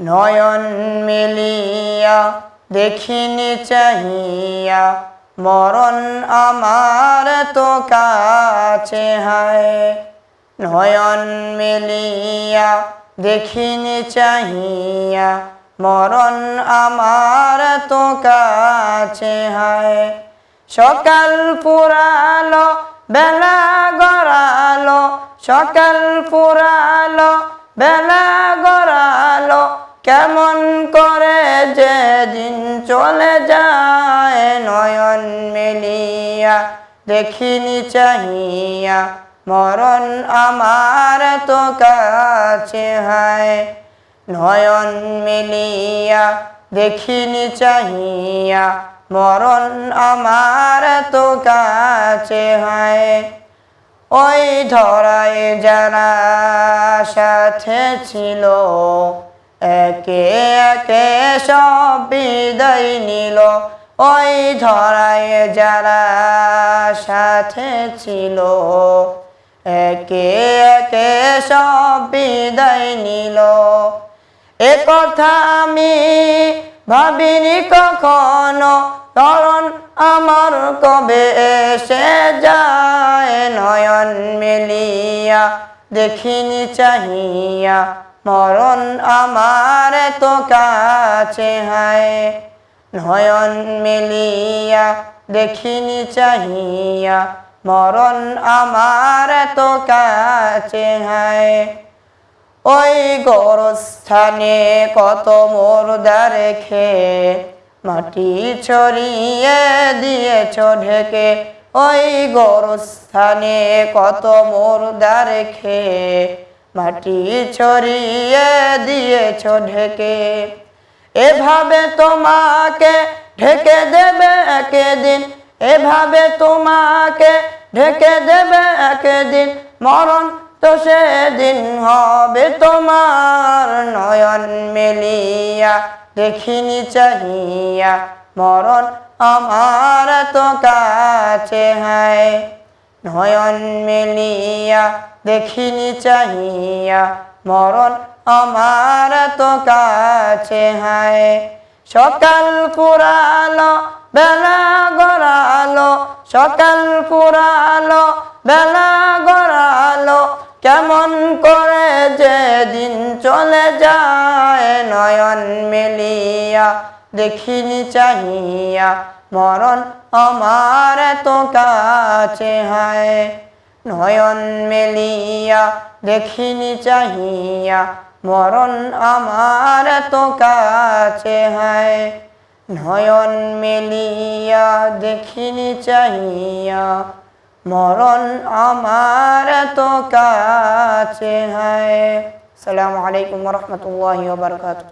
নয়ন মিলিয়া, দেখিনি চাহিয়া, মরণ আমার তো কাছে হায়। নয়ন মিলিয়া, দেখিনি চাহিয়া, মরণ আমার তো কাছে হায়। সকাল পুরালো, বেলা গড়ালো, সকাল পুরালো, বেলা গড়ালো কেমন করে যে দিন চলে যায় নয়ন মেলিয়া, দেখিনি চাহিয়া, মরণ আমার তো কাছে হায়। নয়ন মিলিয়া, দেখিনি চাহিয়া, মরণ আমার তো কাছে হয়। ওই ধরায় যারা সাথে ছিল একে একে সব বিদায় নিল। ওই ধরায় যারা সাথে ছিল। একে একে সব বিদায় নিল। এ কথা আমি ভাবিনি কখনো। কারণ আমার কবে এসে যায় নয়ন মেলিয়া, দেখিনি চাহিয়া। মরণ আমার তো কাছে হায়। নয়ন মেলিয়া দেখিনি চাহিয়া, মরণ আমার তো কাছে হায়। ওই গোরস্থানে কত মোরদা রেখে, মাটি ছড়িয়ে দিয়েছ ঢেকে। ওই গোরস্থানে কত মোরদা রেখে মাটি ছড়িয়ে দিয়েছ ঢেকে। এভাবে তোমাকে ঢেকে দেবে একদিন, এভাবে তোমাকে ঢেকে দেবে একদিন। মরণ তো সেদিন হবে তোমার নয়ন মেলিয়া, দেখিনি চাহিয়া। মরণ আমার তো কাছে হায়। নয়ন মেলিয়া দেখিনি চাহিয়া, মরণ আমার তো কাছে হায়। সকাল পুরালো বেলা গড়ালো, সকাল পুরালো বেলা গড়ালো, কেমন করে যে দিন চলে যায় নয়ন মেলিয়া দেখিনি চাহিয়া মরণ আমার তো কাছে হায়। নয়ন মেলিয়া দেখিনি চাহিয়া, মরণ আমার তো কাছে হায়। নয়ন মেলিয়া দেখিনি চাহিয়া, মরণ আমার তো কাছে হায়। আসসালামু আলাইকুম রহমতুল্লাহ বারকাতুহ।